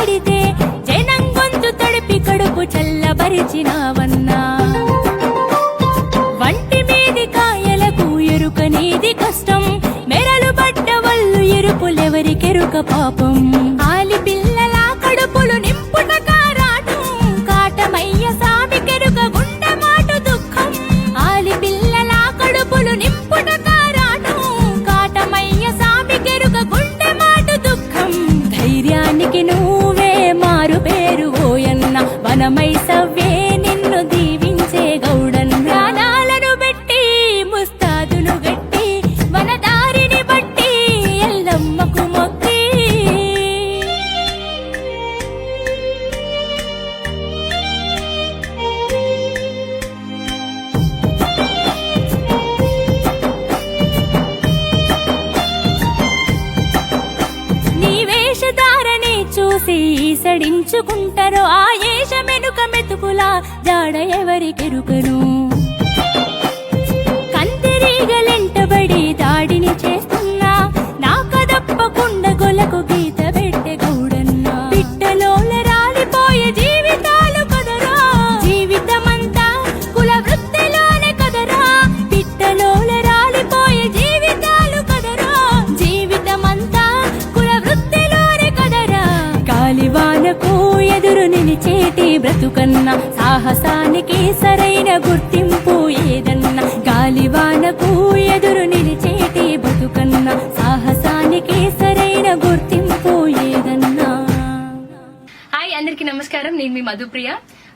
పడితే జనం గొంతు తడిపి కడుపు చల్లబరిచినావన్నా. వంటి మీది కాయలకు ఎరుకనేది కష్టం. మెరలు పడ్డ వల్లు ఎరుపులెవరికెరుక పాపం. ఈసడించుకుంటారో ఆ ఏష మెనుక మెతుకులా జాడ ఎవరికెరుకను? బ్రతుకన్నా సాహసానికి సరైన గుర్తింపు ఏదన్నా గాలివానకు ఎదురు నిలిచేటి బతుకన్నా సాహసానికి సరైన గుర్తింపు ఏదన్నా. హాయ్ అందరికీ నమస్కారం. నేను మీ మధుప్రియ.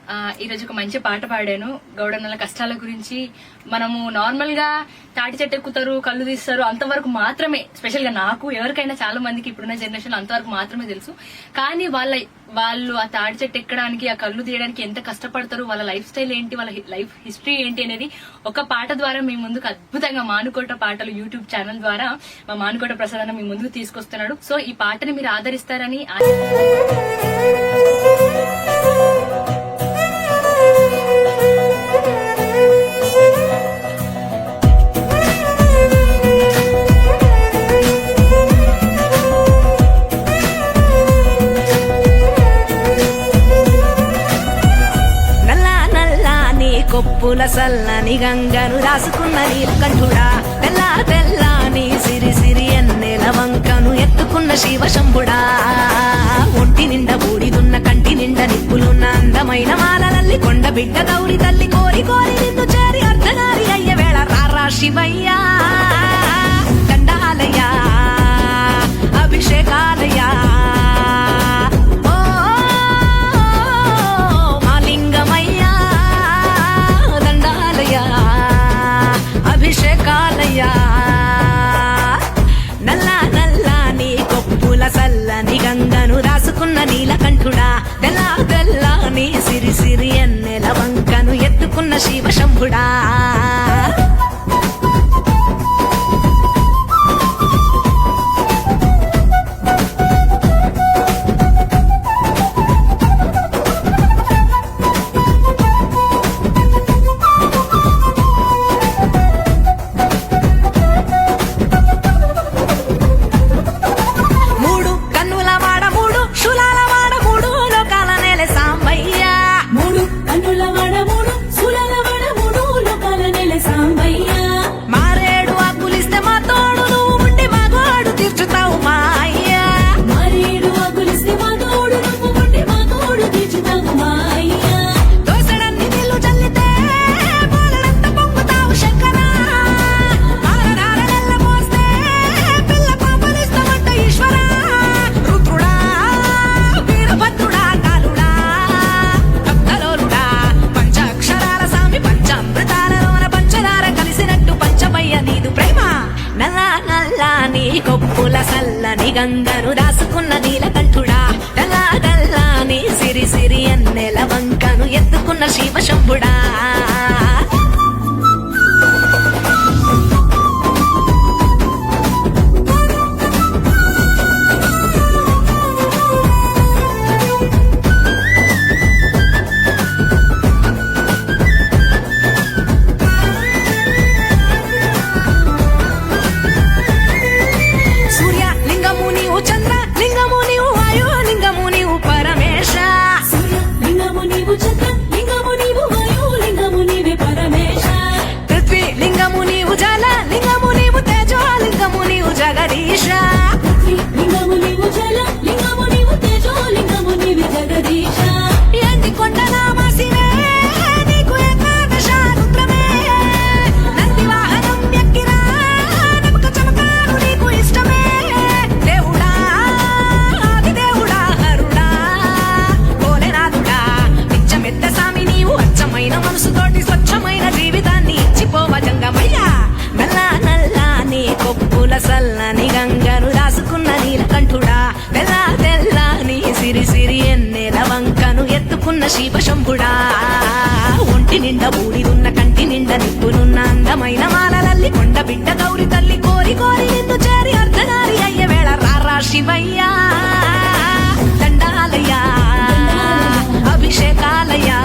ఈరోజు ఈ రోజు ఒక మంచి పాట పాడాను. గౌడన్నల కష్టాల గురించి. మనము నార్మల్గా తాటి చెట్టు ఎక్కుతారు కళ్ళు తీస్తారు అంతవరకు మాత్రమే. స్పెషల్గా నాకు ఎవరికైనా చాలా మందికి ఇప్పుడున్న జనరేషన్ అంతవరకు మాత్రమే తెలుసు. కానీ వాళ్ళ వాళ్ళు ఆ తాటి చెట్టు ఎక్కడానికి ఆ కళ్ళు తీయడానికి ఎంత కష్టపడతారు వాళ్ళ లైఫ్ స్టైల్ ఏంటి వాళ్ళ లైఫ్ హిస్టరీ ఏంటి అనేది ఒక పాట ద్వారా మీ ముందుకు అద్భుతంగా మానుకోట పాటలు యూట్యూబ్ ఛానల్ ద్వారా మా మానుకోట ప్రసాదాన్ని మీ ముందుకు తీసుకొస్తున్నాడు. సో ఈ పాటని మీరు ఆదరిస్తారని కొప్పుల సల్లని గంగను రాసుకున్న నీలకంఠుడా తెల్లార తెల్లాని సిరి సిరి ఎన్నెల వంకను ఎత్తుకున్న శివ శంభుడా ఒంటి నిండా బూడిదున్న కంటి నిండా నిప్పులున్న అందమైన మాలలల్లి కొండ బిడ్డ గౌరి తల్లి కోరి కోరి నిన్ను చేరి అర్ధనారి అయ్య వేళ రారా శివయ్యా. దండాలయ అభిషేకాలయా बुढ़ा శివ శంభుడా. ఒంటి నిండా ఊడిరున్న కంటి నిండా నిప్పునున్న అందమైన మాలలల్లి కొండ బిడ్డ గౌరి తల్లి కోరి కోరి నిన్ను చేరి అర్ధగారి అయ్యే వేళ రారా శివయ్యా. దండాలయ్యా అభిషేకాలయ్యా.